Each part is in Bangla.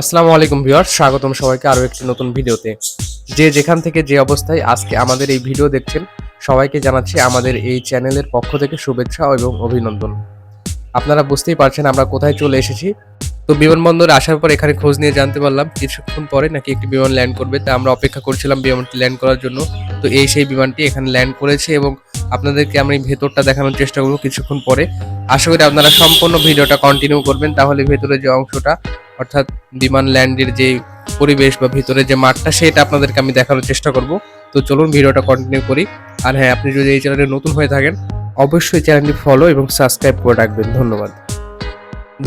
আসসালামু আলাইকুম ভিউয়ার স্বাগতম সবাইকে আরও একটি নতুন ভিডিওতে। যে যেখান থেকে যে অবস্থায় আজকে আমাদের এই ভিডিও দেখছেন, সবাইকে জানাচ্ছি আমাদের এই চ্যানেলের পক্ষ থেকে শুভেচ্ছা এবং অভিনন্দন। আপনারা বুঝতেই পারছেন আমরা কোথায় চলে এসেছি। তো বিমানবন্দরে আসার পর এখানে খোঁজ নিয়ে জানতে পারলাম, কিছুক্ষণ পরে নাকি একটি বিমান ল্যান্ড করবে, তা আমরা অপেক্ষা করছিলাম বিমানটি ল্যান্ড করার জন্য। তো এই সেই বিমানটি এখানে ল্যান্ড করেছে এবং আপনাদেরকে আমি ভেতরটা দেখানোর চেষ্টা করব কিছুক্ষণ পরে। আশা করি আপনারা সম্পূর্ণ ভিডিওটা কন্টিনিউ করবেন, তাহলে ভেতরে যে অংশটা অর্থাৎ বিমান ল্যান্ডের যে পরিবেশ বা ভিতরে যে মাঠটা, সেটা আপনাদেরকে আমি দেখানোর চেষ্টা করব। তো চলুন ভিডিওটা কন্টিনিউ করি। আর হ্যাঁ আপনি যদি এই চ্যানেলে নতুন হয়ে থাকেন, অবশ্যই চ্যানেলটি ফলো এবং সাবস্ক্রাইব করে রাখবেন। ধন্যবাদ।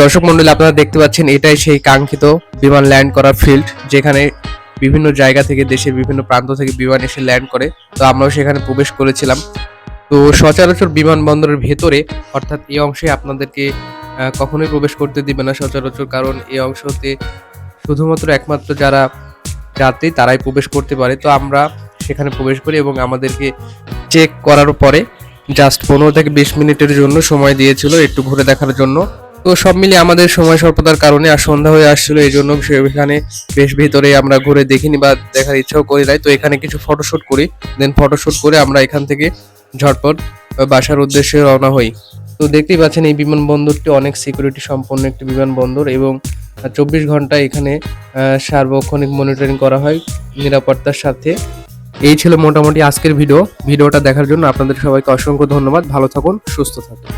দর্শক মন্ডলী, আপনারা দেখতে পাচ্ছেন, এটাই সেই কাঙ্ক্ষিত বিমান ল্যান্ড করার ফিল্ড যেখানে বিভিন্ন জায়গা থেকে দেশের বিভিন্ন প্রান্ত থেকে বিমান এসে ল্যান্ড করে। তো আমরাও সেখানে প্রবেশ করেছিলাম। তো সচরাচর বিমানবন্দরের ভেতরে, অর্থাৎ এই অংশে আপনাদেরকে কখনোই প্রবেশ করতে দিবে না সচরাচর, কারণ এই অংশতে শুধুমাত্র একমাত্র যারা যাত্রী তারাই প্রবেশ করতে পারে। তো আমরা সেখানে প্রবেশ করি এবং আমাদেরকে চেক করার পরে জাস্ট পনেরো থেকে বিশ মিনিটের জন্য সময় দিয়েছিল একটু ঘুরে দেখার জন্য। তো সব মিলিয়ে আমাদের সময় স্বল্পতার কারণে আর সন্ধ্যা হয়ে আসছিল, এই জন্য সেখানে বেশ ভিতরে আমরা ঘুরে দেখিনি বা দেখার ইচ্ছাও করি নাই। তো এখানে কিছু ফটোশ্যুট করি দেন ফটোশ্যুট করে আমরা এখান থেকে ঝটপট বাসার উদ্দেশ্যে রওনা হই। তো দেখতেই পাচ্ছেন এই বিমানবন্দরটি অনেক সিকিউরিটি সম্পন্ন একটি বিমানবন্দর এবং চব্বিশ ঘণ্টা এখানে সার্বক্ষণিক মনিটরিং করা হয় নিরাপত্তার সাথে। এই ছিল মোটামুটি আজকের ভিডিও ভিডিওটা দেখার জন্য আপনাদের সবাইকে অসংখ্য ধন্যবাদ। ভালো থাকুন, সুস্থ থাকুন।